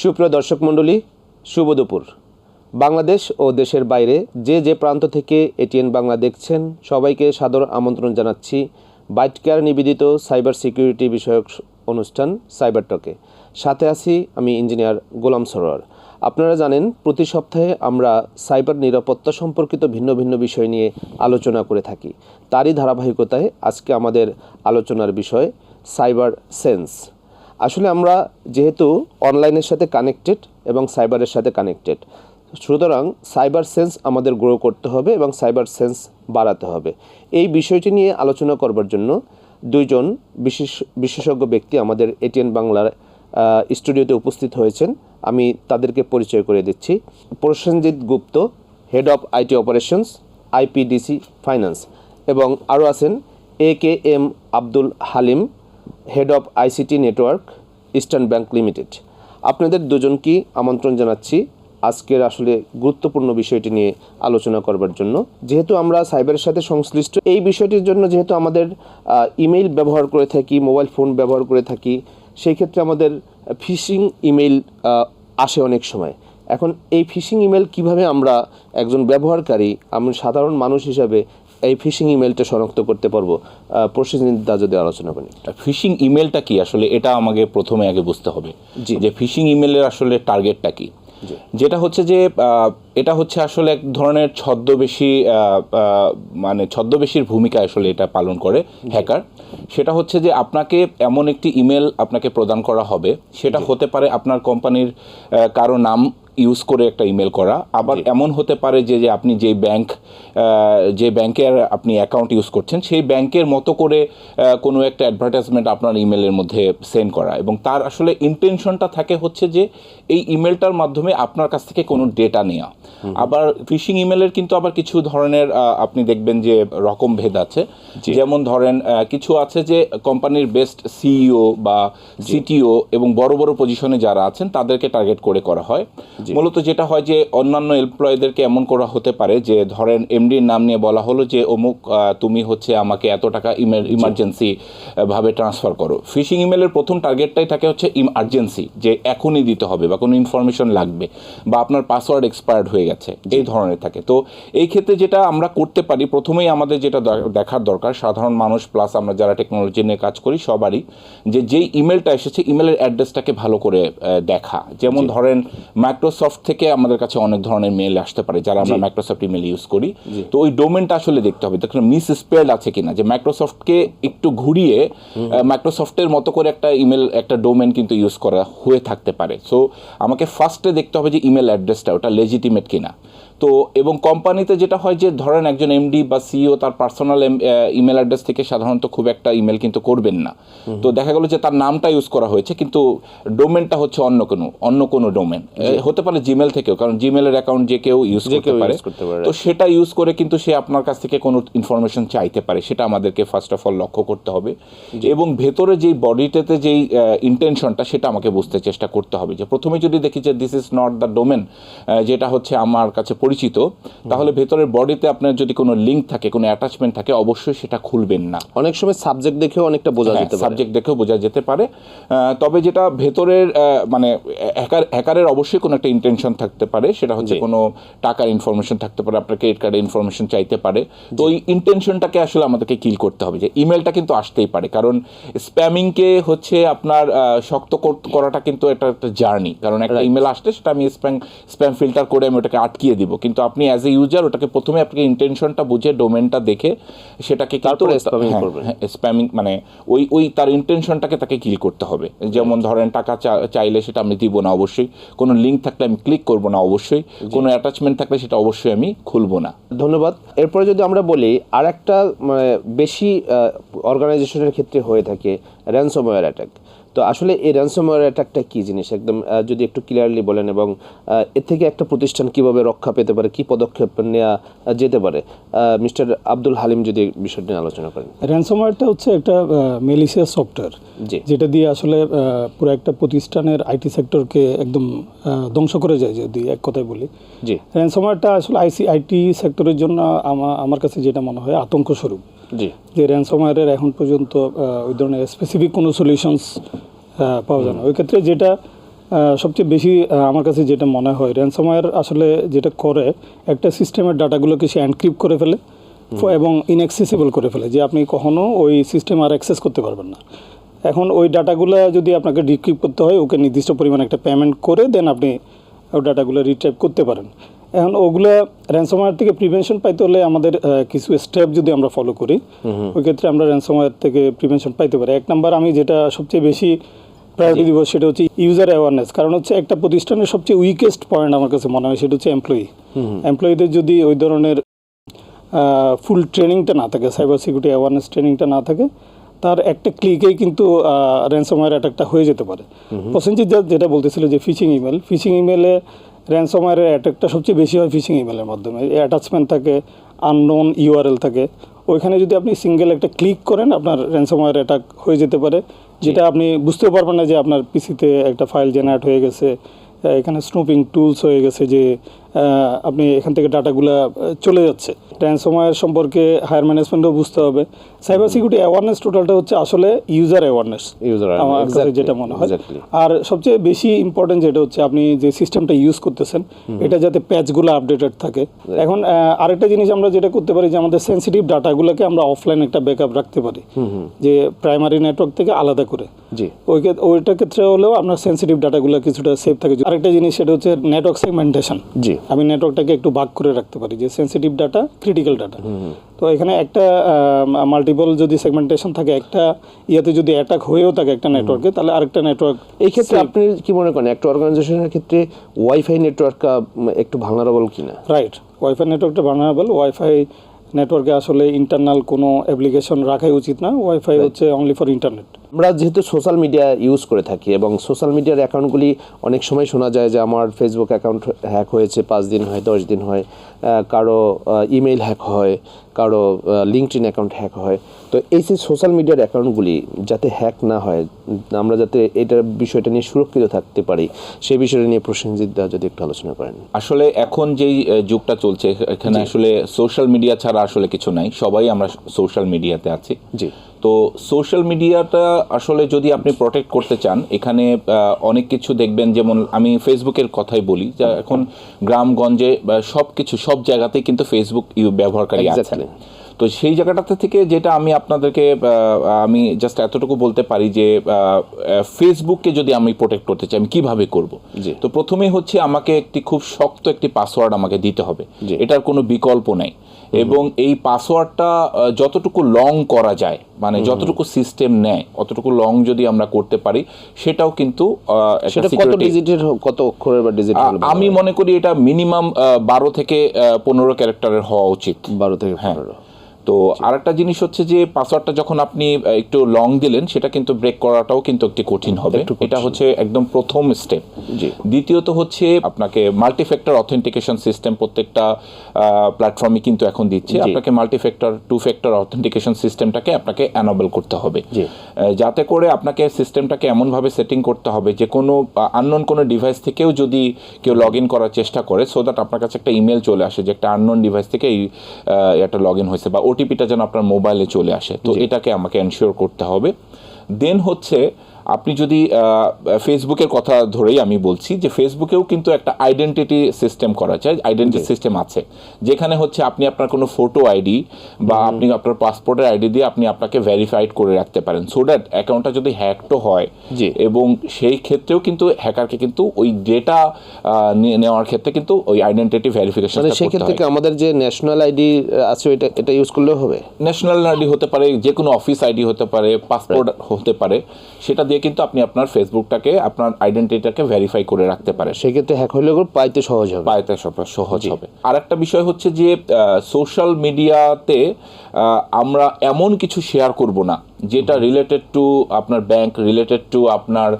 সুপ্রিয় দর্শক মণ্ডলী, শুভ দুপুর। বাংলাদেশ ও দেশের বাইরে যে যে প্রান্ত থেকে এটিএন বাংলা দেখছেন, সবাইকে সাদর আমন্ত্রণ জানাচ্ছি বাইট কেয়ার নিবেদিত সাইবার সিকিউরিটি বিষয়ক অনুষ্ঠান সাইবার টকে। সাথে আছি আমি ইঞ্জিনিয়ার গোলাম সরোয়ার। আপনারা জানেন, প্রতি সপ্তাহে আমরা সাইবার নিরাপত্তা সম্পর্কিত ভিন্ন ভিন্ন বিষয় নিয়ে আলোচনা করে থাকি। তারই ধারাবাহিকতায় আজকে আমাদের আলোচনার বিষয় সাইবার সেন্স। আসলে আমরা যেহেতু অনলাইনের সাথে কানেক্টেড এবং সাইবারের সাথে কানেক্টেড সুতরাং সাইবার সেন্স আমাদের গ্রো করতে হবে এবং সাইবার সেন্স বাড়াতে হবে। এই বিষয়টি নিয়ে আলোচনা করবার জন্য দুইজন বিশেষ, বিশেষজ্ঞ ব্যক্তি আমাদের এটিএন বাংলার স্টুডিওতে উপস্থিত হয়েছেন। আমি তাদেরকে পরিচয় করে দিচ্ছি। Prosenjit Gupta head of IT operations IPDC Finance এবং আরও আছেন A K M Abdul Halim head of ICT network Eastern Bank Limited আপনাদের দুজনকেই আমন্ত্রণ জানাচ্ছি আজকের আসলে গুরুত্বপূর্ণ বিষয়টি নিয়ে আলোচনা করবার জন্য। যেহেতু আমরা সাইবারের সাথে সংশ্লিষ্ট, এই বিষয়টির জন্য যেহেতু আমাদের ইমেইল ব্যবহার করে থাকি, মোবাইল ফোন ব্যবহার করে থাকি, সেই ক্ষেত্রে আমাদের ফিশিং ইমেইল আসে অনেক সময়। এখন এই ফিশিং ইমেল কীভাবে আমরা একজন ব্যবহারকারী, আমি সাধারণ মানুষ হিসাবে এই ফিশিং ইমেলটা শনাক্ত করতে পারব। প্রসেসিংটা যদি আলোচনা করি। ফিশিং ইমেলটা কি? আসলে এটা আমাকে প্রথমে আগে বুঝতে হবে। যে ফিশিং ইমেলের আসলে টার্গেটটা কি? যেটা হচ্ছে যে এটা হচ্ছে আসলে এক ধরনের ছদ্মবেশী মানে ছদ্মবেশীর ভূমিকা আসলে এটা পালন করে হ্যাকার সেটা হচ্ছে যে আপনাকে এমন একটি ইমেল আপনাকে প্রদান করা হবে। সেটা হতে পারে আপনার কোম্পানির কারও নাম ইউজ করে একটা ইমেল করা। আবার এমন হতে পারে যে যে আপনি যে ব্যাংক যে ব্যাংকের আপনি অ্যাকাউন্ট ইউজ করছেন সেই ব্যাংকের মতো করে কোনো একটা অ্যাডভার্টাইজমেন্ট আপনার ইমেলের মধ্যে সেন্ড করা। এবং তার আসলে ইন্টেনশনটা থাকে হচ্ছে যে এই ইমেলটার মাধ্যমে আপনার কাছ থেকে কোনো ডেটা নেওয়া আবার ফিশিং ইমেলের কিন্তু আবার কিছু ধরনের আপনি দেখবেন যে রকম ভেদ আছে। যেমন ধরেন কিছু আছে যে কোম্পানির বেস্ট সিইও বা সিটিও এবং বড় বড় পজিশনে যারা আছেন তাদেরকে টার্গেট করে করা হয়। মূলত যেটা হয় যে অন্যান্য এমপ্লয়ীদেরকে এমন করা হতে পারে যে ধরেন এমডির নাম নিয়ে বলা হলো যে অমুক তুমি হচ্ছে আমাকে এত টাকা ইমেল ইমার্জেন্সি ভাবে ট্রান্সফার করো। ফিশিং ইমেলের প্রথম টার্গেটটাই থাকে হচ্ছে ইমার্জেন্সি যে এখনই দিতে হবে বা কোনো ইনফরমেশন লাগবে বা আপনার পাসওয়ার্ড এক্সপায়ার্ড হয়ে গেছে এই ধরনের থাকে। তো এই ক্ষেত্রে যেটা আমরা করতে পারি প্রথমেই আমাদের যেটা দেখার দরকার সাধারণ মানুষ প্লাস আমরা যারা টেকনোলজি নিয়ে কাজ করি সবারই যে যেই ইমেলটা এসেছে ইমেলের অ্যাড্রেসটাকে ভালো করে দেখা। যেমন ধরেন মাইক্রোসফট থেকে আমাদের কাছে অনেক ধরনের মেল আসতে পারে যারা আমরা মাইক্রোসফট ইমেল ইউজ করি। তো ওই ডোমেনটা আসলে দেখতে হবে। দেখুন মিস স্পেল্ড আছে কিনা যে মাইক্রোসফটকে একটু ঘুরিয়ে মাইক্রোসফটের মতো করে একটা ইমেল একটা ডোমেন কিন্তু ইউজ করা হয়ে থাকতে পারে। সো আমাকে ফার্স্টে দেখতে হবে যে ইমেল অ্যাড্রেসটা ওটা লেজিটিমেট কিনা। তো এবং কোম্পানিতে যেটা হয় যে ধরেন একজন এমডি বা সিইও তার পার্সোনাল ইমেল অ্যাড্রেস থেকে সাধারণত খুব একটা ইমেল কিন্তু করবেন না। তো দেখা গেল যে তার নামটা ইউজ করা হয়েছে কিন্তু ডোমেনটা হচ্ছে অন্য কোনো অন্য কোনো ডোমেন হতে পারে জিমেল থেকেও কারণ জিমেলের অ্যাকাউন্ট যে কেউ ইউজ করতে পারে। করতে পারে, তো সেটা ইউজ করে কিন্তু সে আপনার কাছ থেকে কোনো ইনফরমেশন চাইতে পারে সেটা আমাদেরকে ফার্স্ট অফ অল লক্ষ্য করতে হবে। এবং ভেতরে যেই বডিটাতে যেই ইন্টেনশনটা সেটা আমাকে বুঝতে চেষ্টা করতে হবে যে প্রথমে যদি দেখি যে this is not the domain যেটা হচ্ছে আমার কাছে পরিচিত তাহলে ভেতরের বডিতে আপনার যদি কোনো লিঙ্ক থাকে কোনো অ্যাটাচমেন্ট থাকে অবশ্যই সেটা খুলবেন না। অনেক সময় সাবজেক্ট দেখেও অনেকটা বোঝা যেতে সাবজেক্ট দেখেও বোঝা যেতে পারে। তবে যেটা ভেতরের মানে হ্যাকার হ্যাকারের অবশ্যই কোনো একটা ইন্টেনশন থাকতে পারে সেটা হচ্ছে কোনো টাকার ইনফরমেশন থাকতে পারে আপনার ক্রেডিট কার্ডের ইনফরমেশন চাইতে পারে। তো ওই ইন্টেনশনটাকে আসলে আমাদেরকে কিল করতে হবে যে ইমেলটা কিন্তু আসতেই পারে কারণ স্প্যামিংকে হচ্ছে আপনার শক্ত করাটা কিন্তু এটা একটা জার্নি কারণ একটা ইমেল আসলে সেটা আমি স্প্যাম স্প্যাম ফিল্টার করে আমি ওটাকে আটকিয়ে দিব। কিন্তু আপনি অ্যাজ এ ইউজার ওটাকে প্রথমে আপনাকে ইন্টেনশনটা বুঝে ডোমেনটা দেখে সেটাকে তারপরে হ্যাঁ, হ্যাঁ, স্প্যামিং মানে ওই ওই তার ইন্টেনশনটাকে তাকে কিল করতে হবে। যেমন ধরেন টাকা চাইলে সেটা আমি দিব না অবশ্যই। কোনো লিঙ্ক থাকলে আমি ক্লিক করব না অবশ্যই। কোনো অ্যাটাচমেন্ট থাকলে সেটা অবশ্যই আমি খুলবো না। ধন্যবাদ। এরপরে যদি আমরা বলি আর একটা মানে বেশি অর্গানাইজেশনের ক্ষেত্রে হয়ে থাকে র্যানসমওয়্যার অ্যাটাক তো আসলে এই র্যানসমওয়্যার অ্যাটাকটা কী জিনিস? একদম যদি একটু ক্লিয়ারলি বলেন এবং এর থেকে একটা প্রতিষ্ঠান কীভাবে রক্ষা পেতে পারে কি পদক্ষেপ নেওয়া যেতে পারে? মিস্টার আব্দুল হালিম যদি বিষয়টি নিয়ে আলোচনা করেন। র্যানসমওয়্যারটা হচ্ছে একটা মেলিসিয়াস সফটওয়্যার। যেটা দিয়ে আসলে পুরো একটা প্রতিষ্ঠানের আইটি সেক্টরকে একদম ধ্বংস করে যায় যদি এক কথায় বলি। জি। র্যানসমওয়্যারটা আসলে আইসি আইটি সেক্টরের জন্য আমার কাছে যেটা মনে হয় আতঙ্ক স্বরূপ। জি। যে র্যানসমওয়্যারের এখন পর্যন্ত ওই ধরনের স্পেসিফিক কোনো সলিউশনস পাওয়া যায় না। ওই ক্ষেত্রে যেটা সবচেয়ে বেশি আমার কাছে যেটা মনে হয় র্যানসমওয়্যার আসলে যেটা করে একটা সিস্টেমের ডাটাগুলোকে সে এনক্রিপ্ট করে ফেলে এবং ইনঅ্যাক্সেসিবল করে ফেলে যে আপনি কখনো ওই সিস্টেম আর অ্যাক্সেস করতে পারবেন না। এখন ওই ডাটাগুলো যদি আপনাকে ডিক্রিপ্ট করতে হয় ওকে নির্দিষ্ট পরিমাণে একটা পেমেন্ট করে দেন আপনি ওই ডাটাগুলো রিট্রাইভ করতে পারেন। এখন ওগুলা র্যানসমওয়্যার থেকে প্রিভেনশন পাইতে হলে আমাদের কিছু স্টেপ যদি আমরা ফলো করি ওই ক্ষেত্রে আমরা র্যানসমওয়্যার থেকে প্রিভেনশন পাইতে পারি। এক নাম্বার আমি যেটা সবচেয়ে বেশি প্রায়োরিটি দিব সেটা হচ্ছে ইউজার অ্যাওয়ারনেস কারণ হচ্ছে একটা প্রতিষ্ঠানের সবচেয়ে উইকেস্ট পয়েন্ট আমার কাছে মনে হয় সেটা হচ্ছে এমপ্লয়ি এমপ্লয়ীদের যদি ওই ধরনের ফুল ট্রেনিংটা না থাকে সাইবার সিকিউরিটি অ্যাওয়ারনেস ট্রেনিংটা না থাকে তার একটা ক্লিকেই কিন্তু র্যানসমওয়্যার অ্যাটাকটা হয়ে যেতে পারে। প্রসেনজিৎ যেটা বলতেছিল যে ফিশিং ইমেল ফিশিং ইমেলে র্যানসমওয়্যারের অ্যাটাকটা সবচেয়ে বেশি হয় ফিশিং ইমেলের মাধ্যমে। অ্যাটাচমেন্ট থাকে আননোন ইউআরএল থাকে। ওইখানে যদি আপনি সিঙ্গেল একটা ক্লিক করেন আপনার র্যানসমওয়্যার অ্যাটাক হয়ে যেতে পারে। যেটা আপনি বুঝতেও পারবেন না যে আপনার পিসিতে একটা ফাইল জেনারেট হয়ে গেছে। এখানে স্নুপিং টুলস হয়ে গেছে যে আপনি এখান থেকে ডাটাগুলো চলে যাচ্ছে। র্যানসমওয়্যার সম্পর্কে হায়ার ম্যানেজমেন্টও বুঝতে হবে। সাইবার সিকিউরিটি অ্যাওয়ারনেস টোটালটা হচ্ছে আসলে ইউজার অ্যাওয়ারনেস আমার কাছে যেটা মনে হয়। আর সবচেয়ে বেশি ইম্পর্টেন্ট যেটা হচ্ছে আপনি যে সিস্টেমটা ইউজ করতেছেন এটা যাতে প্যাচগুলো আপডেটেড থাকে। এখন আরেকটা জিনিস আমরা যেটা করতে পারি যে আমাদের সেন্সিটিভ ডাটাগুলোকে আমরা অফলাইন একটা ব্যাকআপ রাখতে পারি। যে প্রাইমারি নেটওয়ার্ক থেকে আলাদা করে। জি। ওই ওইটার ক্ষেত্রে হলেও আপনার সেন্সিটিভ ডাটাগুলো কিছুটা সেভ থাকে। আরেকটা জিনিস সেটা হচ্ছে নেটওয়ার্ক সেগমেন্টেশন জি। আমি নেটওয়ার্কটাকে একটু ভাগ করে রাখতে পারি যে সেন্সিটিভ ডাটা ক্রিটিক্যাল ডাটা তো এখানে একটা মাল্টিপল যদি সেগমেন্টেশন থাকে একটা ইয়েতে যদি অ্যাটাক হয়েও থাকে একটা নেটওয়ার্কে তাহলে আরেকটা নেটওয়ার্ক এই ক্ষেত্রে আপনি কি মনে করেন একটা অর্গানাইজেশনের ক্ষেত্রে ওয়াইফাই নেটওয়ার্কটা একটু ভাঙারাবল কিনা? রাইট ওয়াইফাই নেটওয়ার্কটা ভার্নারেবল ওয়াইফাই নেটওয়ার্কে আসলে ইন্টারনাল কোনো অ্যাপ্লিকেশন রাখাই উচিত না। ওয়াইফাই হচ্ছে অনলি ফর ইন্টারনেট আমরা যেহেতু সোশ্যাল মিডিয়া ইউজ করে থাকি এবং সোশ্যাল মিডিয়ার অ্যাকাউন্টগুলি অনেক সময় শোনা যায় যে আমার ফেসবুক অ্যাকাউন্ট হ্যাক হয়েছে পাঁচ দিন হয় দশ দিন হয় কারও ইমেল হ্যাক হয় কারও লিঙ্কড ইন অ্যাকাউন্ট হ্যাক হয়। তো এই যে সোশ্যাল মিডিয়ার অ্যাকাউন্টগুলি যাতে হ্যাক না হয় আমরা যাতে এটার বিষয়টা নিয়ে সুরক্ষিত থাকতে পারি সেই বিষয়টা নিয়ে প্রসেনজিৎ দা যদি একটু আলোচনা করেন। আসলে এখন যেই যুগটা চলছে এখানে আসলে সোশ্যাল মিডিয়া ছাড়া আসলে কিছু নাই সবাই আমরা সোশ্যাল মিডিয়াতে আছি। জি। তো সোশ্যাল মিডিয়াটা আসলে যদি আপনি প্রোটেক্ট করতে চান এখানে অনেক কিছু দেখবেন যেমন আমি ফেসবুকের কথাই বলি যা এখন গ্রামগঞ্জে সব কিছু সব জায়গাতেই কিন্তু ফেসবুক ইউ- ব্যবহারকারী আছে। তো সেই জায়গাটাতে থেকে যেটা আমি আপনাদেরকে আমি জাস্ট এতটুকু বলতে পারি যে ফেসবুককে যদি আমি প্রোটেক্ট করতে চাই আমি কীভাবে করব? জি। তো প্রথমেই হচ্ছে আমাকে একটি খুব শক্ত একটি পাসওয়ার্ড আমাকে দিতে হবে। এটার কোনো বিকল্প নাই। এবং এই পাসওয়ার্ডটা যতটুকু লং করা যায় মানে যতটুকু সিস্টেম নেয় অতটুকু লং যদি আমরা করতে পারি সেটাও কিন্তু আহ, সেটা কত ডিজিটের কত অক্ষরের বা ডিজিট আমি মনে করি এটা মিনিমাম বারো থেকে পনেরো ক্যারেক্টারের হওয়া উচিত। বারো থেকে হ্যাঁ। পনেরো। তো আরেকটা জিনিস হচ্ছে যে পাসওয়ার্ডটা যখন আপনি একটু লং দিলেন সেটা কিন্তু ব্রেক করাটাও কিন্তু একটু কঠিন হবে এটা হচ্ছে একদম প্রথম স্টেপ জি। দ্বিতীয়ত হচ্ছে আপনাকে মাল্টিফ্যাক্টর অথেন্টিকেশন সিস্টেম প্রত্যেকটা প্ল্যাটফর্মে কিন্তু এখন দিচ্ছে। আপনাকে মাল্টিফ্যাক্টর টু ফ্যাক্টর অথেন্টিকেশন সিস্টেমটাকে আপনাকে অ্যানাবল করতে হবে জি। যাতে করে আপনাকে সিস্টেমটাকে এমনভাবে সেটিং করতে হবে যে কোনো আননোন কোনো ডিভাইস থেকেও যদি কেউ লগ ইন করার চেষ্টা করে সো দ্যাট আপনার কাছে একটা ইমেল চলে আসে যে একটা আননোন ডিভাইস থেকে এই একটা লগ ইন হয়েছে বা ওটিপিটা যেন আপনার মোবাইলে চলে আসে। তো এটাকে আমাকে এনশিওর করতে হবে। দেন হচ্ছে আপনি যদি ফেসবুকের কথা ধরেই আমি বলছি যে ফেসবুকেও কিন্তু একটা আইডেন্টিটি সিস্টেম করা যায় আইডেন্টিটি সিস্টেম আছে। যেখানে হচ্ছে আপনি আপনার কোনো ফটো আইডি বা আপনি আপনার পাসপোর্টের আইডি দিয়ে আপনি আপনাকে ভেরিফাইড করে রাখতে পারেন। সো দ্যাট অ্যাকাউন্টটা যদি হ্যাকটো হয় জি। এবং সেই ক্ষেত্রেও কিন্তু হ্যাকারকে কিন্তু ওই ডেটা নেওয়ার ক্ষেত্রে কিন্তু ওই আইডেন্টিটি ভেরিফিকেশন মানে সেক্ষেত্রে কি আমাদের যে ন্যাশনাল আইডি আছে ওইটা এটা ইউজ করলেও হবে? ন্যাশনাল আইডি হতে পারে যে কোনো অফিস আইডি হতে পারে পাসপোর্ট হতে পারে সেটা দিয়ে কিন্তু আপনি আপনার ফেসবুকটাকে আপনার আইডেন্টিটিটাকে ভেরিফাই করে রাখতে পারেন। সেক্ষেত্রে হ্যাক হলে পাইতে সহজ হবে। পাইতে সহজ হবে। আর একটা বিষয় হচ্ছে যে সোশ্যাল মিডিয়াতে আমরা এমন কিছু শেয়ার করব না। যেটা রিলেটেড টু আপনার ব্যাংক রিলেটেড টু আপনার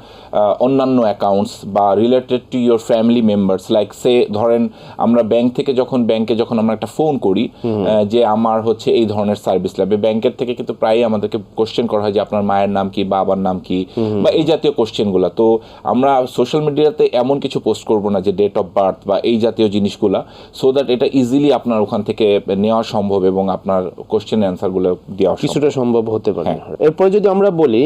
অন্যান্য অ্যাকাউন্টস বা related to your family members like say ধরেন আমরা ব্যাংক থেকে যখন ব্যাংকে যখন আমরা একটা ফোন করি যে আমার হচ্ছে এই ধরনের সার্ভিস লাগবে। ব্যাংকের থেকে কিন্তু প্রায়ই আমাদেরকে কোশ্চেন করা হয় যে আপনার মায়ের নাম কি বাবার নাম কি বা এই জাতীয় কোশ্চেনগুলো তো আমরা সোশ্যাল মিডিয়াতে এমন কিছু পোস্ট করব না যে ডেট অফ বার্থ বা এই জাতীয় জিনিসগুলা সো দ্যাট এটা ইজিলি আপনার ওখান থেকে নেওয়া সম্ভব এবং আপনার কোশ্চেন অ্যান্সারগুলো দেওয়া কিছুটা সম্ভব হতে পারে হ্যাঁ। এরপরে যদি আমরা বলি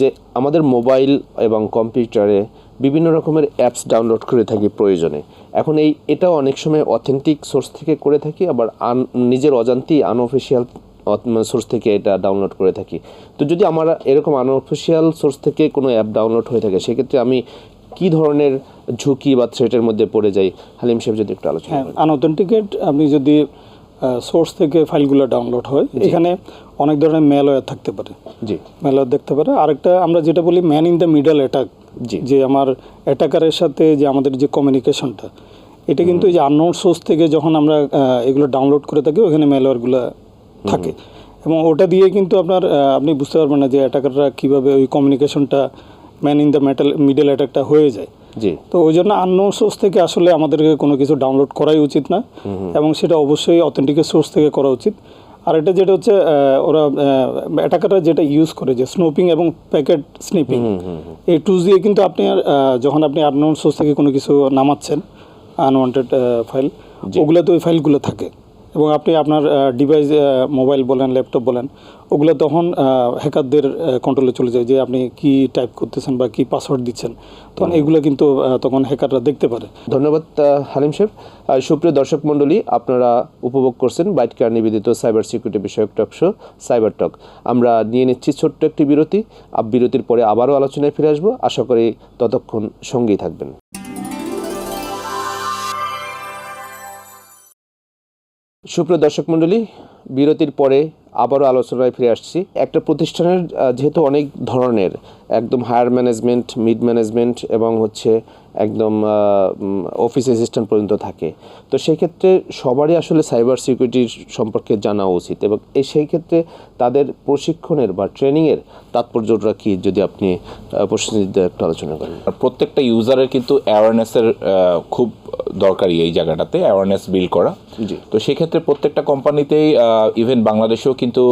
যে আমাদের মোবাইল এবং কম্পিউটারে বিভিন্ন রকমের অ্যাপস ডাউনলোড করে থাকি প্রয়োজনে। এখন এই এটাও অনেক সময় অথেন্টিক সোর্স থেকে করে থাকি আবার আন নিজের অজান্তেই আনঅফিসিয়াল সোর্স থেকে এটা ডাউনলোড করে থাকি। তো যদি আমার এরকম আনঅফিসিয়াল সোর্স থেকে কোনো অ্যাপ ডাউনলোড হয়ে থাকে সেক্ষেত্রে আমি কি ধরনের ঝুঁকি বা থ্রেটের মধ্যে পড়ে যাই? হালিম সাহেব যদি একটু আলোচনা হ্যাঁ আনঅথেন্টিকেট আপনি যদি সোর্স থেকে ফাইলগুলো ডাউনলোড হয়। এখানে অনেক ধরনের ম্যালওয়্যার থাকতে পারে। জি। ম্যালওয়্যার দেখতে পারে। আরেকটা আমরা যেটা বলি man in the middle attack জি। যে আমার অ্যাটাকারের সাথে যে আমাদের যে কমিউনিকেশনটা এটা কিন্তু এই যে আননোন সোর্স থেকে যখন আমরা এগুলো ডাউনলোড করে থাকি ওখানে ম্যালওয়্যারগুলো থাকে। এবং ওটা দিয়ে কিন্তু আপনার আপনি বুঝতে পারবেন না যে অ্যাটাকাররা কীভাবে ওই কমিউনিকেশনটা man in the metal middle অ্যাটাকটা হয়ে যায়। জি। তো ওই জন্য আননোন সোর্স থেকে আসলে আমাদেরকে কোনো কিছু ডাউনলোড করাই উচিত না। এবং সেটা অবশ্যই অথেন্টিকেট সোর্স থেকে করা উচিত। আর এটা যেটা হচ্ছে ওরা অ্যাটাকাররা যেটা ইউজ করে যে স্নোপিং এবং প্যাকেট স্নিপিং এই টুলস দিয়ে কিন্তু আপনি যখন আপনি আননোন সোর্স থেকে কোনো কিছু নামাচ্ছেন আনওয়ান্টেড ফাইল ওগুলোতে ওই ফাইলগুলো থাকে। এবং আপনি আপনার ডিভাইস মোবাইল বলেন ল্যাপটপ বলেন ওগুলো তখন হ্যাকারদের কন্ট্রোলে চলে যায় যে আপনি কি টাইপ করতেছেন বা কি পাসওয়ার্ড দিচ্ছেন। তখন এগুলো কিন্তু তখন হ্যাকাররা দেখতে পারে। ধন্যবাদ হালিম সাহেব আর সুপ্রিয় দর্শক মণ্ডলী আপনারা উপভোগ করছেন বাইট কার নিবেদিত সাইবার সিকিউরিটি বিষয়ক টক শো সাইবার টক আমরা নিয়ে নিচ্ছি ছোট্ট একটি বিরতি। বিরতির পরে আবারও আলোচনায় ফিরে আসব। আশা করি ততক্ষণ সঙ্গেই থাকবেন। সুপ্রিয় দর্শক মণ্ডলী, বিরতির পরে আবারও আলোচনায় ফিরে আসছি। একটা প্রতিষ্ঠানের যেহেতু অনেক ধরনের, একদম হায়ার ম্যানেজমেন্ট মিড ম্যানেজমেন্ট এবং হচ্ছে একদম অফিস অ্যাসিস্ট্যান্ট পর্যন্ত থাকে। তো সেই ক্ষেত্রে সবারই আসলে সাইবার সিকিউরিটির সম্পর্কে জানা উচিত এবং এই সেই ক্ষেত্রে তাদের প্রশিক্ষণের বা ট্রেনিংয়ের তাৎপর্যটা কি যদি আপনি আহ, প্রশ্নটিতে একটু আলোচনা করেন? প্রত্যেকটা ইউজারের কিন্তু অ্যাওয়ারনেসের খুব দরকারি এই জায়গাটাতে অ্যাওয়ারনেস বিল্ড করা। জি। তো সেক্ষেত্রে প্রত্যেকটা কোম্পানিতেই ইভেন বাংলাদেশেও কিন্তু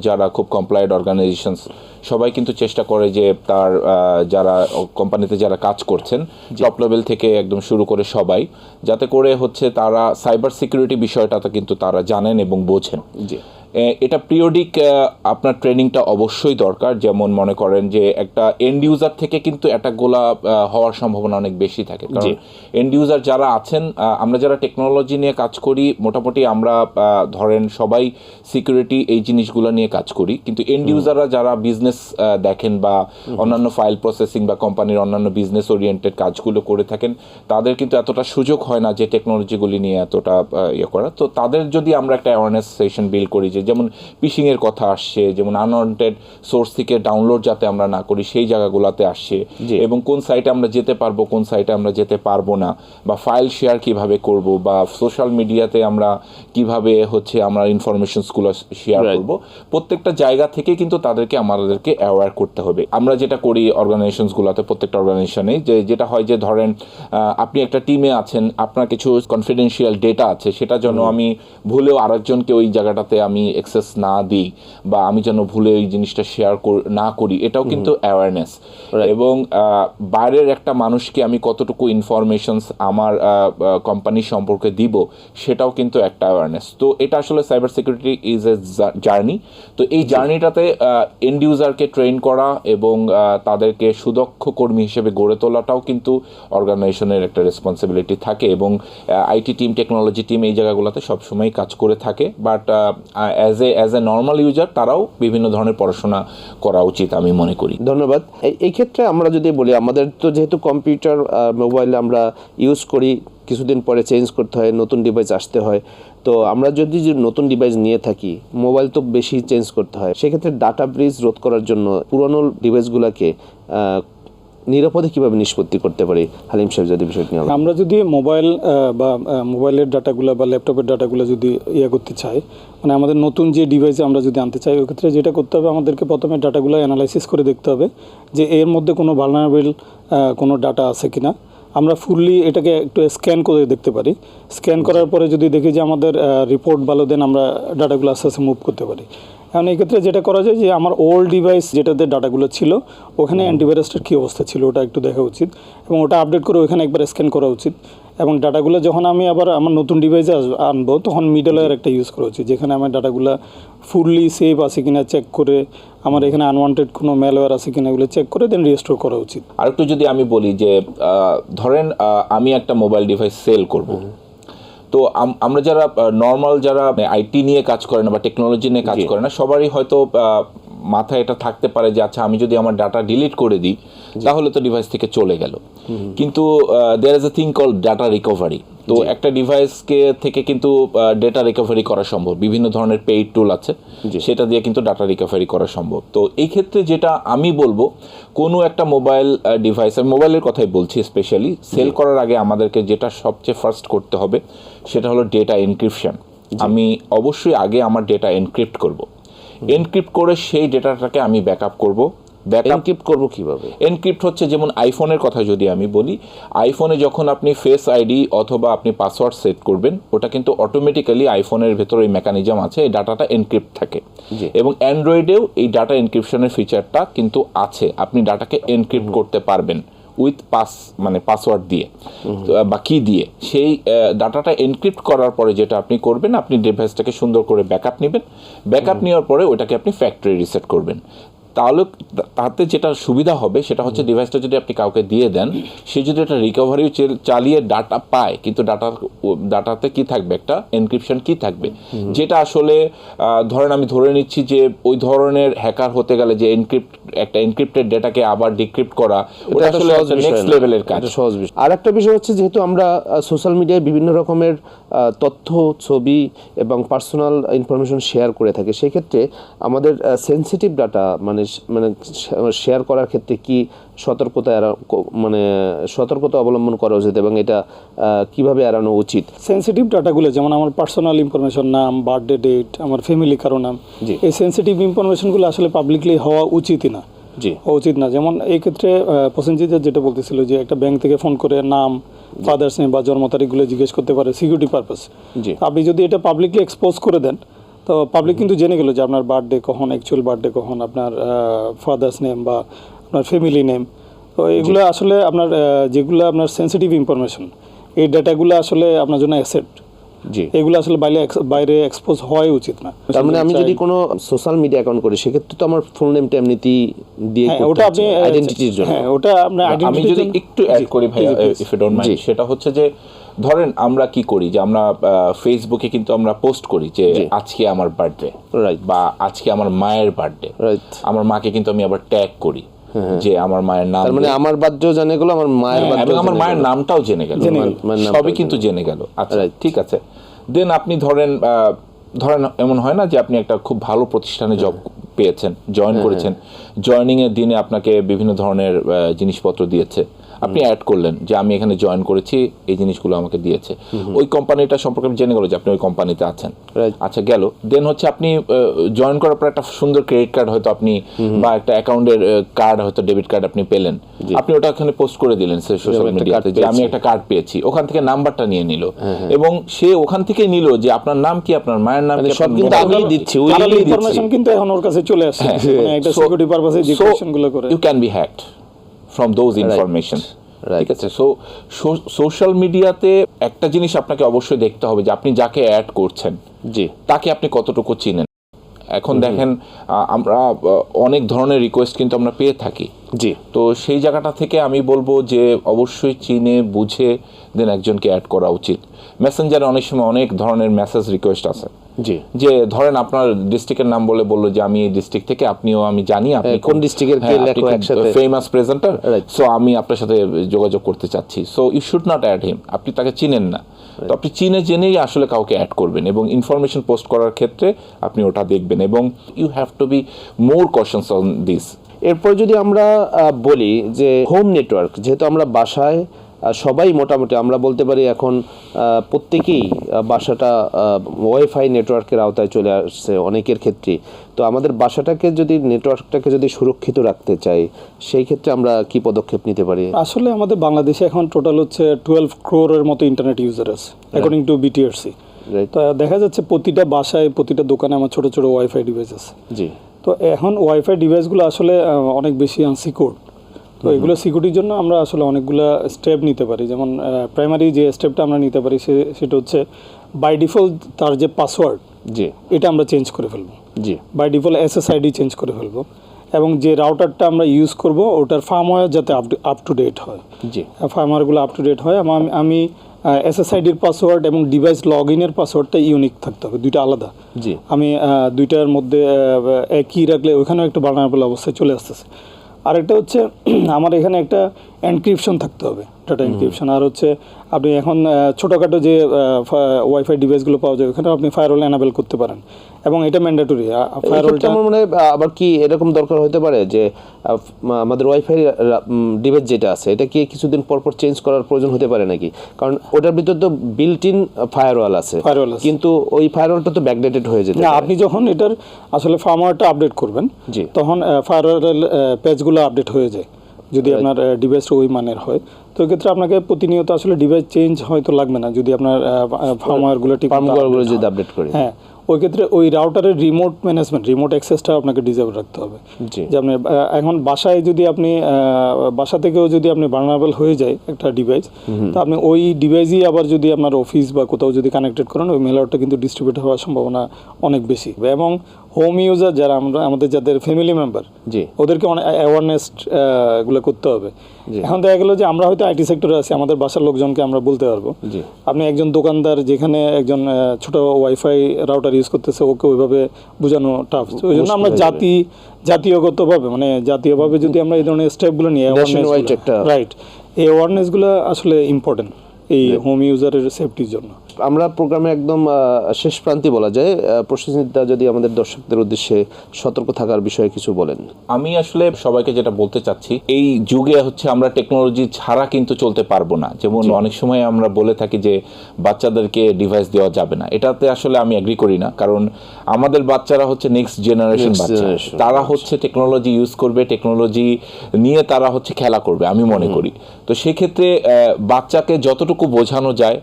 যারা খুব কমপ্লায়েড অর্গানাইজেশনস সবাই কিন্তু চেষ্টা করে যে তার আহ, যারা কোম্পানিতে যারা কাজ করছেন টপ লেভেল থেকে একদম শুরু করে সবাই যাতে করে হচ্ছে তারা সাইবার সিকিউরিটি বিষয়টা কিন্তু তারা জানেন এবং বোঝেন। জি। এটা পিরিয়ডিক আপনার ট্রেনিংটা অবশ্যই দরকার। যেমন মনে করেন যে একটা এন্ড ইউজার থেকে কিন্তু অ্যাটাকগুলা হওয়ার সম্ভাবনা অনেক বেশি থাকে। কারণ। এন্ড ইউজার যারা আছেন আমরা যারা টেকনোলজি নিয়ে কাজ করি মোটামুটি আমরা ধরেন সবাই সিকিউরিটি এই জিনিসগুলো নিয়ে কাজ করি। কিন্তু এন্ড ইউজাররা যারা বিজনেস দেখেন বা অন্যান্য ফাইল প্রসেসিং বা কোম্পানির অন্যান্য বিজনেস ওরিয়েন্টেড কাজগুলো করে থাকেন তাদের কিন্তু এতটা সুযোগ হয় না যে টেকনোলজিগুলি নিয়ে এতটা ইয়ে করা তো তাদের যদি আমরা একটা অ্যাওয়ারনেস সেশন বিল করি যে যেমন পিসিং এর কথা আসছে যেমন আনওয়ান্টেড সোর্স থেকে ডাউনলোড যাতে আমরা না করি সেই জায়গাগুলোতে আসছে। এবং কোন সাইটে আমরা যেতে পারব কোন সাইটে আমরা যেতে পারব না বা ফাইল শেয়ার কীভাবে করব বা সোশ্যাল মিডিয়াতে আমরা কীভাবে হচ্ছে আমরা ইনফরমেশনসগুলো শেয়ার. করব প্রত্যেকটা জায়গা থেকে কিন্তু তাদেরকে আমাদেরকে অ্যাওয়্যার করতে হবে আমরা যেটা করি অর্গানাইজেশনসগুলোতে প্রত্যেকটা অর্গানাইজেশনে যে যেটা হয় যে ধরেন আপনি একটা টিমে আছেন আপনার কিছু কনফিডেন্সিয়াল ডেটা আছে সেটা যেন আমি ভুলেও আরেকজনকে ওই জায়গাটাতে আমি অ্যাক্সেস না দিই বা আমি যেন ভুলে ওই জিনিসটা শেয়ার না করি এটাও কিন্তু অ্যাওয়ারনেস. এবং বাইরের একটা মানুষকে আমি কতটুকু ইনফরমেশনস আমার কোম্পানি সম্পর্কে দিব সেটাও কিন্তু একটা অ্যাওয়ারনেস তো এটা আসলে cyber security is a journey তো এই জার্নিটাতে এন্ড ইউজারকে ট্রেন করা এবং তাদেরকে সুদক্ষ কর্মী হিসেবে গড়ে তোলাটাও কিন্তু অর্গানাইজেশনের একটা রেসপন্সিবিলিটি থাকে এবং আইটি টিম টেকনোলজি টিম এই জায়গাগুলোতে সবসময় কাজ করে থাকে। But as a as a normal user তারাও বিভিন্ন ধরনের পড়াশোনা করা উচিত আমি মনে করি। ধন্যবাদ। এই- ক্ষেত্রে আমরা যদি বলি, আমাদের তো যেহেতু কম্পিউটার মোবাইল আমরা ইউজ করি, কিছুদিন পরে চেঞ্জ করতে হয়, নতুন ডিভাইস আসতে হয়। তো আমরা যদি যে নতুন ডিভাইস নিয়ে থাকি, মোবাইল তো বেশি চেঞ্জ করতে হয়। সেক্ষেত্রে ডাটা ব্রিজ রোধ করার জন্য পুরনো ডিভাইসগুলোকে নিরাপদে কীভাবে নিষ্পত্তি করতে পারি? হালিম সাহেব, যদি বিষয়টি নিয়ে আমরা যদি মোবাইল বা মোবাইলের ডাটাগুলো বা ল্যাপটপের ডাটাগুলো যদি ইয়ে করতে চাই মানে আমাদের নতুন যে ডিভাইসে আমরা যদি আনতে চাই ক্ষেত্রে যেটা করতে হবে, আমাদেরকে প্রথমে ডাটাগুলো অ্যানালাইসিস করে দেখতে হবে যে এর মধ্যে কোনো ভালনারেবল কোনো ডাটা আছে কিনা। আমরা ফুললি এটাকে একটু স্ক্যান করে দেখতে পারি। স্ক্যান করার পরে যদি দেখি যে আমাদের রিপোর্ট ভালো দেন আমরা ডাটাগুলো আস্তে আস্তে মুভ করতে পারি। এখন এই ক্ষেত্রে যেটা করা যায় যে আমার ওল্ড ডিভাইস যেটাতে ডাটাগুলো ছিল ওখানে অ্যান্টিভাইরাসটার কী অবস্থা ছিল ওটা একটু দেখা উচিত এবং ওটা আপডেট করে ওখানে একবার স্ক্যান করা উচিত এবং ডাটাগুলো যখন আমি আবার আমার নতুন ডিভাইসে আনব তখন মিডলের একটা ইউজ করা উচিত যেখানে আমার ডাটাগুলো ফুললি সেভ আছে কিনা চেক করে আমার এখানে আনওয়ান্টেড কোনো ম্যালওয়্যার আছে কিনা এগুলো চেক করে দেন রিস্টোর করা উচিত। আরেকটু যদি আমি বলি যে ধরেন আমি একটা মোবাইল ডিভাইস সেল করব। তো আমরা যারা নর্মাল যারা আইটি নিয়ে কাজ করে না বা টেকনোলজি নিয়ে কাজ করে না সবারই হয়তো মাথায় এটা থাকতে পারে যে আচ্ছা আমি যদি আমার ডাটা ডিলিট করে দিই তাহলে তো ডিভাইস থেকে চলে গেল। কিন্তু there is a thing call data recovery তো একটা ডিভাইসকে থেকে কিন্তু ডেটা রিকভারি করা সম্ভব। বিভিন্ন ধরনের পেইড টুল আছে। সেটা দিয়ে কিন্তু ডাটা রিকভারি করা সম্ভব। তো এই ক্ষেত্রে যেটা আমি বলব কোনো একটা মোবাইল ডিভাইস আমি মোবাইলের কথাই বলছি স্পেশালি সেল করার আগে আমাদেরকে যেটা সবচেয়ে ফার্স্ট করতে হবে সেটা হলো ডেটা এনক্রিপশন আমি অবশ্যই আগে আমার ডেটা এনক্রিপ্ট করব। এনক্রিপ্ট করে সেই ডেটাটাকে আমি ব্যাকআপ করব। এনক্রিপ্ট করব কীভাবে? এনক্রিপ্ট হচ্ছে যেমন আইফোনের কথা যদি আমি বলি আইফোনে যখন আপনি ফেস আইডি অথবা আপনি পাসওয়ার্ড সেট করবেন ওটা কিন্তু অটোমেটিক্যালি আইফোনের ভেতরে এই মেকানিজম আছে এই ডাটাটা এনক্রিপ্ট থাকে। এবং অ্যান্ড্রয়েডেও এই ডাটা এনক্রিপশনের ফিচারটা কিন্তু আছে। আপনি ডাটাকে এনক্রিপ্ট করতে পারবেন। উইথ পাস মানে পাসওয়ার্ড দিয়ে। বা কি দিয়ে। সেই ডাটাটা এনক্রিপ্ট করার পরে যেটা আপনি করবেন আপনি ডিভাইসটাকে সুন্দর করে ব্যাকআপ নেবেন। ব্যাকআপ নেওয়ার পরে ওটাকে আপনি ফ্যাক্টরি রিসেট করবেন। তাহলে তাতে যেটা সুবিধা হবে সেটা হচ্ছে ডিভাইসটা যদি আপনি কাউকে দিয়ে দেন সে যদি একটা রিকভারি চালিয়ে ডাটা পায় কিন্তু ডাটার ডাটাতে কি থাকবে? একটা এনক্রিপশন কি থাকবে? যেটা আসলে ধরেন আমি ধরে নিচ্ছি যে ওই ধরনের হ্যাকার হতে গেলে যে এনক্রিপ্ট একটা এনক্রিপ্টেড ডেটাকে আবার ডিক্রিপ্ট করা ওটা আসলে সহজ নেক্সট লেভেলের কাজ। সহজ বিষয়। আর একটা বিষয় হচ্ছে যেহেতু আমরা সোশ্যাল মিডিয়ায় বিভিন্ন রকমের তথ্য ছবি এবং পার্সোনাল ইনফরমেশন শেয়ার করে থাকি সেক্ষেত্রে আমাদের সেনসিটিভ ডাটা মানে মানে শেয়ার করার ক্ষেত্রে কি সতর্কতা মানে সতর্কতা অবলম্বন করা উচিত এবং এটা কীভাবে এড়ানো উচিত? সেন্সিটিভ ডাটাগুলো যেমন আমার পার্সোনাল ইনফরমেশন নাম বার্থডে ডেট আমার ফ্যামিলি কারও নাম জি। এই সেন্সিটিভ ইনফরমেশনগুলো আসলে পাবলিকলি হওয়া উচিতই না। জি। হওয়া উচিত না। যেমন এই ক্ষেত্রে প্রসেনজিৎ যেটা বলতেছিল যে একটা ব্যাংক থেকে ফোন করে নাম ফাদার্স নেম বা জন্ম তারিখগুলো জিজ্ঞেস করতে পারে সিকিউরিটি পারপাস জি। আপনি যদি এটা পাবলিকলি এক্সপোজ করে দেন তো পাবলিক কিন্তু জেনে গেল যে আপনার বার্থডে কখন অ্যাকচুয়াল বার্থডে কখন আপনার ফাদার্স নেম বা আপনার ফ্যামিলি নেম তো এগুলো আসলে আপনার যেগুলো আপনার সেন্সিটিভ ইনফরমেশন এই ডাটাগুলো আসলে আপনার জন্য অ্যাসেট জি। এগুলো আসলে বাইরে বাইরে এক্সপোজ হওয়াই উচিত না। তার মানে আমি যদি কোনো সোশ্যাল মিডিয়া অ্যাকাউন্ট করি সেক্ষেত্রে তো আমার ফুল নেমটা এমনিতেই দিয়ে হ্যাঁ ওটা আপনি আইডেন্টিটির জন্য। হ্যাঁ ওটা আপনার আমি যদি একটু অ্যাড করি ভাই ইফ ইউ ডোন্ট মাইন্ড সেটা হচ্ছে যে ধরেন আমরা কি করি যে আমরা ফেসবুকে কিন্তু আমরা পোস্ট করি যে আজকে আমার বার্থডে রাইট বা আজকে আমার মায়ের বার্থডে রাইট আমার মাকে কিন্তু আমি আবার ট্যাগ করি যে আমার মায়ের নাম মানে আমার বাদ্যও জানে গেলো আমার মায়ের হ্যাঁ, এবং আমার মায়ের। নামটাও জেনে গেল। সবই কিন্তু জেনে গেল। আচ্ছা ঠিক আছে। দেন আপনি ধরেন ধরেন এমন হয় না যে আপনি একটা খুব ভালো প্রতিষ্ঠানে জব পেয়েছেন জয়েন করেছেন। জয়েনিং এর দিনে আপনাকে বিভিন্ন ধরনের জিনিসপত্র দিয়েছে। আপনি অ্যাড করলেন যে আমি এখানে জয়েন করেছি এই জিনিসগুলো আমাকে দিয়েছে। ওই কোম্পানিটা সম্পর্কে আমি জেনে গেল যে আপনি ওই কোম্পানিতে আছেন। আচ্ছা গেল। দেন হচ্ছে আপনি জয়েন করার পর একটা সুন্দর ক্রেডিট কার্ড হয়তো আপনি বা একটা অ্যাকাউন্টের কার্ড হয়তো ডেবিট কার্ড আপনি পেলেন। আপনি ওটা ওখানে পোস্ট করে দিলেন সোশ্যাল মিডিয়াতে যে আমি একটা কার্ড পেয়েছি। ওখান থেকে নাম্বারটা নিয়ে নিল। হ্যাঁ, এবং সে ওখান থেকে নিল যে আপনার নাম কি আপনার মায়ের নাম মানে সব কিন্তু number- দিচ্ছি, ইনফরমেশন কিন্তু এখন ওর কাছে চলে আসছে মানে একটা সিকিউরিটি পারপাসে যে করে। you can be hacked from those information ঠিক আছে? সো সোশ্যাল মিডিয়াতে একটা জিনিস আপনাকে অবশ্যই দেখতে হবে যে আপনি যাকে অ্যাড করছেন জি। তাকে আপনি কতটুকু চিনেন? এখন দেখেন আমরা অনেক ধরনের রিকোয়েস্ট কিন্তু আমরা পেয়ে থাকি। জি। তো সেই জায়গাটা থেকে আমি বলব যে অবশ্যই চিনে বুঝে দেন একজনকে অ্যাড করা উচিত। মেসেঞ্জারে অনেক সময় অনেক ধরনের মেসেজ রিকোয়েস্ট আছে। জি। যে ধরেন আপনার ডিস্ট্রিক্টের নাম বলে বলল যে আমি এই ডিস্ট্রিক্ট থেকে আপনিও আমি জানি আপনি হ্যাঁ, কোন district-এর কে লেখো একসাথে। ফেমাস প্রেজেন্টার সো আমি আপনার সাথে যোগাযোগ করতে চাচ্ছি। So you should not add him আপনি তাকে চিনেন না। তো আপনি চিনে জেনেই আসলে কাউকে অ্যাড করবেন এবং ইনফরমেশন পোস্ট করার ক্ষেত্রে আপনি ওটা দেখবেন এবং you have to be more cautious on this এরপর যদি আমরা বলি যে হোম নেটওয়ার্ক যেহেতু আমরা বাসায় সবাই মোটামুটি আমরা বলতে পারি এখন প্রত্যেকেই বাসাটা ওয়াইফাই নেটওয়ার্কের আওতায় চলে আসছে অনেকের ক্ষেত্রেই তো আমাদের বাসাটাকে যদি নেটওয়ার্কটাকে যদি সুরক্ষিত রাখতে চাই সেই ক্ষেত্রে আমরা কি পদক্ষেপ নিতে পারি? আসলে আমাদের বাংলাদেশে এখন টোটাল হচ্ছে টুয়েলভ ক্রোরের মতো ইন্টারনেট ইউজার আছে অ্যাকর্ডিং টু বিটিআরসি. তো দেখা যাচ্ছে প্রতিটা বাসায় প্রতিটা দোকানে আমার ছোট ছোট ওয়াইফাই ডিভাইস আছে। জি। তো এখন ওয়াইফাই ডিভাইসগুলো আসলে অনেক বেশি আনসিকিউর তো এগুলো সিকিউরিটির জন্য আমরা আসলে অনেকগুলো স্টেপ নিতে পারি। যেমন প্রাইমারি যে স্টেপটা আমরা নিতে পারি সে- সেটা হচ্ছে বাই ডিফল্ট তার যে পাসওয়ার্ড জি। এটা আমরা চেঞ্জ করে ফেলব। জি। বাই ডিফল্ট এসএসআইডি চেঞ্জ করে ফেলব এবং যে রাউটারটা আমরা ইউজ করব ওটার ফার্মওয়্যার যাতে আপ টু ডেট হয়। জি। ফার্মওয়্যারগুলো আপ টু ডেট হয় এবং আমি- আমি এসএসআইডির পাসওয়ার্ড এবং ডিভাইস লগ ইনের পাসওয়ার্ডটা ইউনিক থাকতে হবে দুইটা আলাদা। জি। আমি দুইটার মধ্যে একই রাখলে ওইখানেও একটা বানাবল অবস্থায় চলে আসতেছে। আরেকটা হচ্ছে আমার এখানে একটা এনক্রিপশন থাকতে হবে। ডাটা এনক্রিপশন আর হচ্ছে আপনি এখন ছোটোখাটো যে ওয়াইফাই ডিভাইসগুলো পাওয়া যায় ওখানে আপনি ফায়ারওয়াল এনাবেল করতে পারেন। এবং এটা ম্যান্ডেটরি ফায়ারওয়ালটা আমার মনে হয় আবার কি এরকম দরকার হতে পারে যে আমাদের ওয়াইফাই ডিভাইস যেটা আছে এটা কি কিছুদিন পর পর চেঞ্জ করার প্রয়োজন হতে পারে নাকি? কারণ ওটার ভিতর তো বিল্ট ইন ফায়ারওয়াল আছে। Firewall আছে। কিন্তু ওই ফায়ারওয়ালটা তো ব্যাকডেটেড হয়ে যেতে না আপনি যখন এটার আসলে ফার্মওয়্যারটা আপডেট করবেন জি। তখন ফায়ারওয়াল পেজগুলো আপডেট হয়ে যায়। যদি আপনার ডিভাইসটা ওই মানের হয়। তো এক্ষেত্রে আপনাকে প্রতিনিয়ত আসলে ডিভাইস চেঞ্জ হয়তো লাগবে না। যদি আপনার ফার্মওয়্যারগুলো ঠিক ফার্মগুলো যদি আপডেট করি। হ্যাঁ ওই ক্ষেত্রে ওই রাউটারের রিমোট ম্যানেজমেন্ট রিমোট অ্যাক্সেসটা আপনাকে ডিজেবল রাখতে হবে। যে আপনি এখন বাসায় যদি আপনি বাসা থেকেও যদি আপনি বার্নাবেল হয়ে যায় একটা ডিভাইস তো আপনি ওই ডিভাইসই আবার যদি আপনার অফিস বা কোথাও যদি কানেক্টেড করেন ওই মেলারটা কিন্তু ডিস্ট্রিবিউট হওয়ার সম্ভাবনা অনেক বেশি। এবং হোম ইউজার যারা আমরা আমাদের যাদের ফ্যামিলি মেম্বার জি। ওদেরকে অনেক অ্যাওয়ারনেসগুলো করতে হবে। এখন দেখা গেলো যে আমরা হয়তো আইটি সেক্টরে আছি আমাদের বাসার লোকজনকে আমরা বলতে পারব। জি। আপনি একজন দোকানদার যেখানে একজন ছোট ওয়াইফাই রাউটার ইউজ করতেছে ওকে ওইভাবে বোঝানো টাফ ওই জন্য আমরা। জাতি জাতীয়গতভাবে মানে জাতীয়ভাবে যদি আমরা এই ধরনের স্টেপগুলো নিয়ে রাইট এই অ্যাওয়ারনেসগুলো আসলে ইম্পর্টেন্ট এই হোম ইউজারের সেফটির জন্য। আমরা প্রোগ্রামে একদম শেষ প্রান্তি বলা যায় আহ, যদি আমাদের দর্শকদের উদ্দেশ্যে সতর্ক থাকার বিষয়ে কিছু বলেন। আমি আসলে সবাইকে যেটা বলতে চাচ্ছি এই যুগে হচ্ছে আমরা টেকনোলজি ছাড়া কিন্তু চলতে পারব না। যেমন অনেক সময় আমরা বলে থাকি যে বাচ্চাদেরকে ডিভাইস দেওয়া যাবে না। এটাতে আসলে আমি এগ্রি করি না। কারণ আমাদের বাচ্চারা হচ্ছে নেক্সট জেনারেশন বাচ্চা। তারা হচ্ছে টেকনোলজি ইউজ করবে টেকনোলজি নিয়ে তারা হচ্ছে খেলা করবে আমি মনে করি। তো সেক্ষেত্রে বাচ্চাকে যতটুকু বোঝানো যায়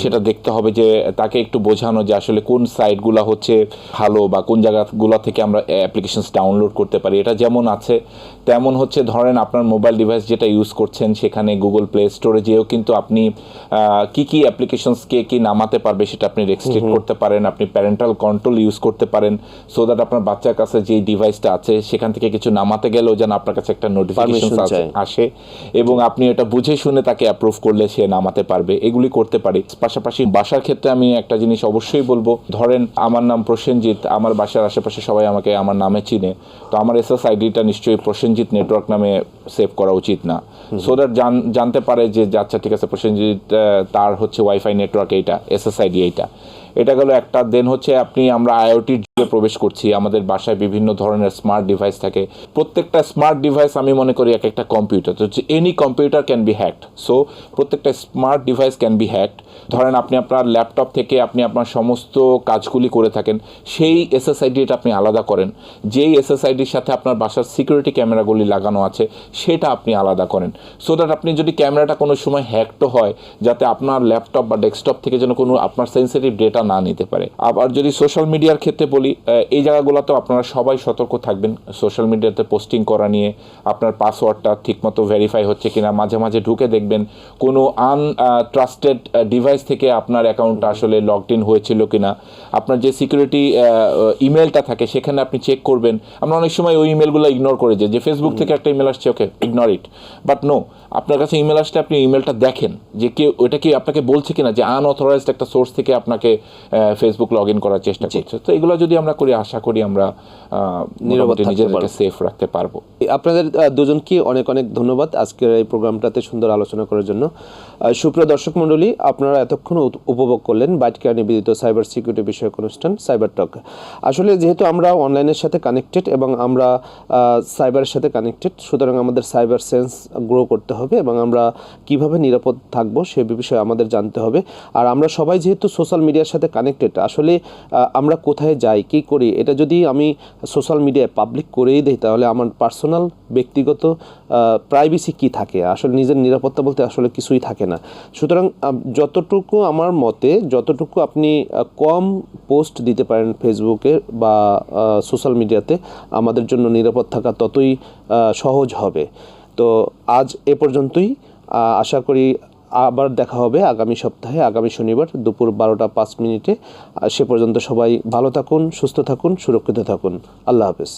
সেটা দেখতে হবে যে তাকে একটু বোঝানো যে আসলে কোন সাইটগুলো হচ্ছে ভালো বা কোন জায়গাগুলো থেকে আমরা অ্যাপ্লিকেশনস ডাউনলোড করতে পারি। এটা যেমন আছে তেমন হচ্ছে ধরেন আপনার মোবাইল ডিভাইস যেটা ইউজ করছেন সেখানে গুগল প্লে স্টোরে যেও কিন্তু আপনি কি কি অ্যাপ্লিকেশনস কে কি নামাতে পারবে সেটা আপনি রেস্ট্রিক্ট করতে পারেন। আপনি প্যারেন্টাল কন্ট্রোল ইউজ করতে পারেন সো দ্যাট আপনার বাচ্চার কাছে যে ডিভাইসটা আছে সেখান থেকে কিছু নামাতে গেলেও যেন আপনার কাছে একটা নোটিফিকেশন আসে এবং আপনি এটা বুঝে শুনে তাকে অ্যাপ্রুভ করলে সে নামাতে পারবে। এগুলি করতে পারে। পাশাপাশি বাসার ক্ষেত্রে আমি একটা জিনিস অবশ্যই বলব। ধরেন আমার নাম প্রসেনজিৎ আমার বাসার আশেপাশে সবাই আমাকে আমার নামে চিনে। তো আমার এসএস আইডিটা নিশ্চয়ই প্রসেনজিৎ নেটওয়ার্ক নামে সেভ করা উচিত না। সো দ্যাট জানতে পারে যে আচ্ছা ঠিক আছে প্রসেনজিৎ তার হচ্ছে ওয়াইফাই নেটওয়ার্ক এইটা এসএস আইডি এইটা। এটা গেল একটা দেন হচ্ছে আপনি আমরা আইওটির প্রবেশ করছি, আমাদের বাসায় বিভিন্ন ধরনের স্মার্ট ডিভাইস থাকে। প্রত্যেকটা স্মার্ট ডিভাইস আমি মনে করি এক একটা কম্পিউটার তো any computer can be hacked so প্রত্যেকটা smart device can be hacked ধরেন আপনি আপনার ল্যাপটপ থেকে আপনি আপনার সমস্ত কাজগুলি করে থাকেন, সেই এসএসআইডিটা আপনি আলাদা করেন। যেই এসএসআইডির সাথে আপনার বাসার সিকিউরিটি ক্যামেরাগুলি লাগানো আছে, সেটা আপনি আলাদা করেন। সো দ্যাট আপনি যদি ক্যামেরাটা কোনো সময় হ্যাকড হয়, যাতে আপনার ল্যাপটপ বা ডেস্কটপ থেকে যেন কোনো আপনার সেন্সিটিভ ডেটা না নিতে পারে। আবার যদি সোশ্যাল মিডিয়ার ক্ষেত্রে বলি আহ, এই জায়গাগুলোতেও আপনারা সবাই সতর্ক থাকবেন। সোশ্যাল মিডিয়াতে পোস্টিং করা নিয়ে আপনার পাসওয়ার্ডটা ঠিকমতো ভেরিফাই হচ্ছে কিনা মাঝে মাঝে ঢুকে দেখবেন কোনো আন ট্রাস্টেড ডিভাইস থেকে আপনার অ্যাকাউন্টটা আসলে লগড ইন হয়েছিল কিনা। আপনার যে সিকিউরিটি ইমেলটা থাকে সেখানে আপনি চেক করবেন। আমরা অনেক সময় ওই ইমেলগুলো ইগনোর করে যাই যে ফেসবুক থেকে একটা ইমেল আসছে okay ignore it but no আপনার কাছে ইমেল আসলে আপনি ইমেলটা দেখেন যে কেউ ওটা কি আপনাকে বলছে কিনা যে আনঅথরাইজড একটা সোর্স থেকে আপনাকে ফেসবুক লগ ইন করার চেষ্টা করছে। তো এগুলো যদি আমরা করি আশা করি আমরা নিজেদেরকে সেফ রাখতে পারব। আপনাদের দুজনকে অনেক অনেক ধন্যবাদ আজকের এই প্রোগ্রামটাতে সুন্দর আলোচনা করার জন্য। সুপ্রিয় দর্শক মণ্ডলী আপনারা এতক্ষণ উপভোগ করলেন বাইট কেয়ার নিবেদিত সাইবার সিকিউরিটি বিষয়ক অনুষ্ঠান সাইবার টক আসলে যেহেতু আমরা অনলাইনের সাথে কানেক্টেড এবং আমরা সাইবারের সাথে কানেক্টেড সুতরাং আমাদের সাইবার সেন্স গ্রো করতে হবে এবং আমরা কীভাবে নিরাপদ থাকব সে বিষয়ে আমাদের জানতে হবে। আর আমরা সবাই যেহেতু সোশ্যাল মিডিয়ার সাথে কানেক্টেড আসলে আমরা কোথায় যাই, কী করি, এটা যদি আমি সোশ্যাল মিডিয়ায় পাবলিক করেই দিই, তাহলে আমার পার্সোনাল ব্যক্তিগত প্রাইভেসি কি থাকে? আসলে নিজের নিরাপত্তা বলতে আসলে কিছুই থাকে না। সুতরাং যতটুকু আমার মতে, যতটুকু আপনি কম পোস্ট দিতে পারেন ফেসবুকে বা সোশ্যাল মিডিয়াতে আমাদের জন্য নিরাপদ থাকা ততই সহজ হবে। তো আজ এ পর্যন্তই। আশা করি আবার দেখা হবে আগামী সপ্তাহে, আগামী শনিবার দুপুর বারোটা পাঁচ মিনিটে। সে পর্যন্ত সবাই ভালো থাকুন, সুস্থ থাকুন, সুরক্ষিত থাকুন। আল্লাহ হাফেজ।